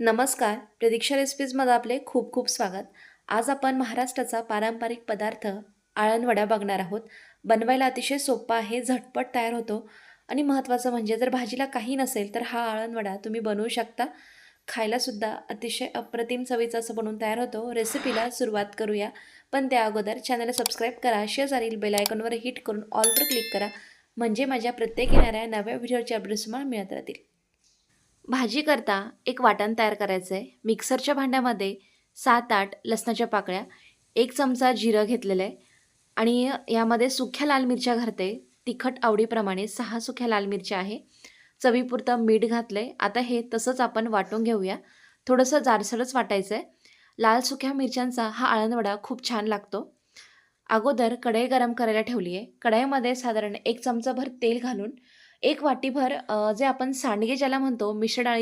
नमस्कार. प्रतीक्षा रेसिपीजमध्ये आपले खूप खूप स्वागत. आज आपण महाराष्ट्राचा पारंपरिक पदार्थ आळणवड्या बघणार आहोत. बनवायला अतिशय सोपा आहे झटपट तयार होतो आणि महत्त्वाचं म्हणजे जर भाजीला काही नसेल तर हा आळणवडा तुम्ही बनवू शकता. खायलासुद्धा अतिशय अप्रतिम चवीचा असं बनवून तयार होतो. रेसिपीला सुरुवात करूया. पण त्या अगोदर चॅनलला सबस्क्राईब करा. शेजारील बेलायकॉनवर हिट करून ऑलवर क्लिक करा. म्हणजे माझ्या प्रत्येक येणाऱ्या नव्या व्हिडिओचे अपडेट्स तुम्हाला मिळत राहतील. भाजी करता एक वाटण तयार करायचं आहे मिक्सरच्या भांड्यामध्ये सात आठ लसणाच्या पाकळ्या एक चमचा जिरं घेतलेलं आहे आणि यामध्ये सुख्या लाल मिरच्या घालते. तिखट आवडीप्रमाणे सहा सुख्या लाल मिरच्या आहे. चवीपुरतं मीठ घातलं आहे आता हे तसंच आपण वाटून घेऊया. थोडंसं जाडसरच वाटायचं आहे लाल सुख्या मिरच्यांचा हा आळणवडा खूप छान लागतो. अगोदर कढई गरम करायला ठेवली आहे कढईमध्ये साधारण एक चमचाभर तेल घालून एक वाटीभर जे आपण सांडगे ज्याला म्हणतो मिश्र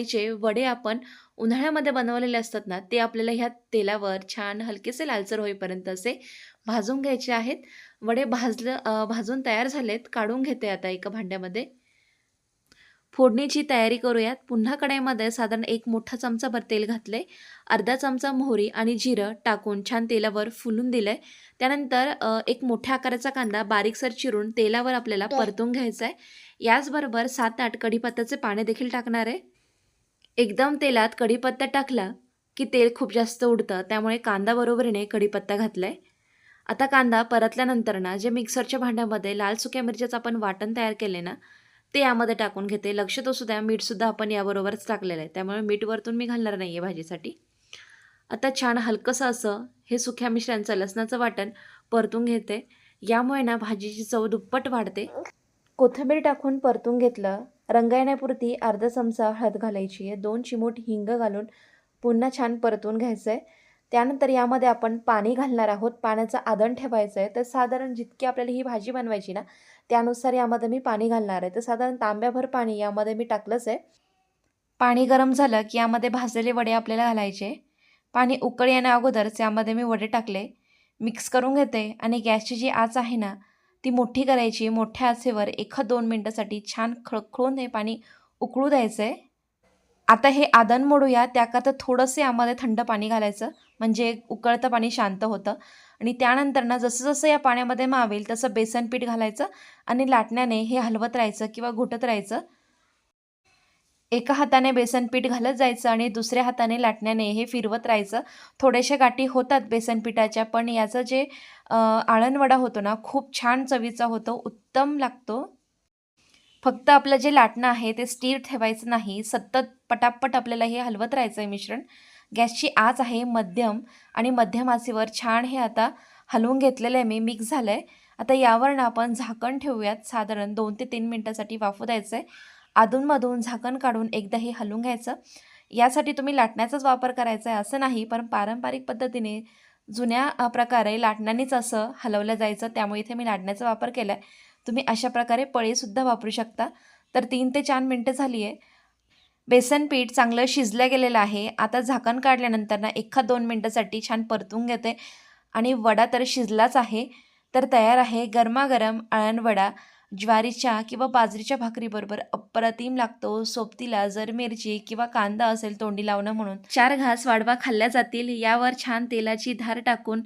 वडे आपण उन्हाळ्यामध्ये बनवलेले असतात ना ते आपल्याला ह्या तेलावर छान हलकेसे लालसर होईपर्यंत असे भाजून घ्यायचे आहेत. वडे भाजलं भाजून तयार झालेत काढून घेते आता एका भांड्यामध्ये. फोडणीची तयारी करूयात. पुन्हा कढईमध्ये साधारण एक मोठा चमचाभर तेल घातले अर्धा चमचा मोहरी आणि जिरं टाकून छान तेलावर फुलून दिलं आहे त्यानंतर एक मोठ्या आकाराचा कांदा बारीकसर चिरून तेलावर आपल्याला परतून घ्यायचा आहे याचबरोबर सात आठ कढीपत्त्याचे पाने देखील टाकणार आहे. एकदम तेलात कढीपत्ता टाकला की तेल खूप जास्त उडतं. त्यामुळे कांदा बरोबरीने कढीपत्ता घातला आहे आता कांदा परतल्यानंतर ना जे मिक्सरच्या भांड्यामध्ये लाल सुक्या मिरच्याचं आपण वाटण तयार केले ना ते यामध्ये टाकून घेते. लक्ष तो सुद्धा मीठसुद्धा आपण याबरोबरच टाकलेलं आहे. त्यामुळे मीठ वरतून मी घालणार नाही आहे भाजीसाठी. आता छान हलकंसं असं हे सुक्या मिश्रांचं लसणाचं वाटण परतून घेते. यामुळे ना भाजीची चव दुप्पट वाढते. कोथिंबीर टाकून परतून घेतलं. रंग येण्यापुरती अर्धा चमचा हळद घालायची आहे. दोन चिमूट हिंग घालून पुन्हा छान परतून घ्यायचं आहे त्यानंतर यामध्ये आपण पाणी घालणार आहोत. पाण्याचं आदण ठेवायचं आहे. तर साधारण जितकी आपल्याला ही भाजी बनवायची ना त्यानुसार यामध्ये मी पाणी घालणार आहे. तर साधारण तांब्याभर पाणी यामध्ये मी टाकलंच आहे. पाणी गरम झालं की यामध्ये भाजलेले वडे आपल्याला घालायचे. पाणी उकळ येण्या अगोदरच यामध्ये मी वडे टाकले. मिक्स करून घेते आणि गॅसची जी आच आहे ना ती मोठी करायची. मोठ्या आचेवर एक दोन मिनटासाठी छान खळखळून हे पाणी उकळू द्यायचं आहे आता हे आदन मोडूया त्याकरता थोडंसे यामध्ये थंड पाणी घालायचं म्हणजे उकळतं पाणी शांत होतं. आणि त्यानंतर ना जसं जसं या पाण्यामध्ये मावेल तसं बेसन पीठ घालायचं आणि लाटण्याने हे हलवत राहायचं किंवा घुटत राहायचं. एका हाताने बेसन पीठ घालत जायचं आणि दुसऱ्या हाताने लाटण्याने हे फिरवत राहायचं. थोड्याशा गाठी होतात बेसन पिठाच्या पण याचं जे आळणवडा होतो ना खूप छान चवीचा होतो उत्तम लागतो. फक्त आपलं जे लाटणं आहे ते स्थिर ठेवायचं नाही सतत पटापट आपल्याला हे हलवत राहायचं आहे मिश्रण. गॅसची आच आहे मध्यम आणि मध्यम आचेवर छान हे आता हलवून घेतलेलं आहे मी मिक्स झालं आहे आता यावरनं आपण झाकण ठेवूयात साधारण दोन ते तीन मिनटासाठी वाफू द्यायचं आहे अधूनमधून झाकण काढून एकदा हे हलवून घ्यायचं. यासाठी तुम्ही लाटण्याचाच वापर करायचा आहे असं नाही पण पारंपरिक पद्धतीने जुन्या प्रकारे लाटण्यानेच असं हलवलं जायचं त्यामुळे इथे मी लाटण्याचा वापर केला आहे तुम्ही अशा प्रकारे पळीसुद्धा वापरू शकता. तर तीन ते चार मिनटं झाली आहे बेसन पीठ चांगलं शिजलं गेलेलं आहे. आता झाकण काढल्यानंतर ना एका दोन मिनटासाठी छान परतून घेते. आणि वडा तर शिजलाच आहे. तर तयार आहे गरमागरम अळणवडा ज्वारीच्या किंवा बाजरीच्या भाकरीबरोबर अप्रतिम लागतो. सोबतीला जर मिरची किंवा कांदा असेल तोंडी लावणं म्हणून. चार घास वाढवा खाल्ल्या जातील. यावर छान तेलाची धार टाकून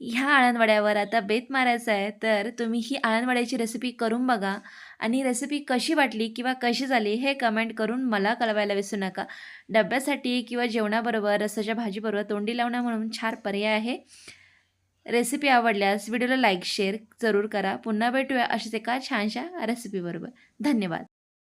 ह्या आळणवड्यावर आता बेत मारायचा आहे तर तुम्ही ही आळणवड्याची रेसिपी करून बघा. आणि रेसिपी कशी वाटली किंवा कशी झाली हे कमेंट करून मला कळवायला विसरू नका. डब्यासाठी किंवा जेवणाबरोबर रसाच्या भाजीबरोबर तोंडी लावणं म्हणून छान पर्याय आहे. रेसिपी आवडल्यास व्हिडिओला लाईक शेअर जरूर करा. पुन्हा भेटूया अशीच एका छानशा रेसिपीबरोबर धन्यवाद.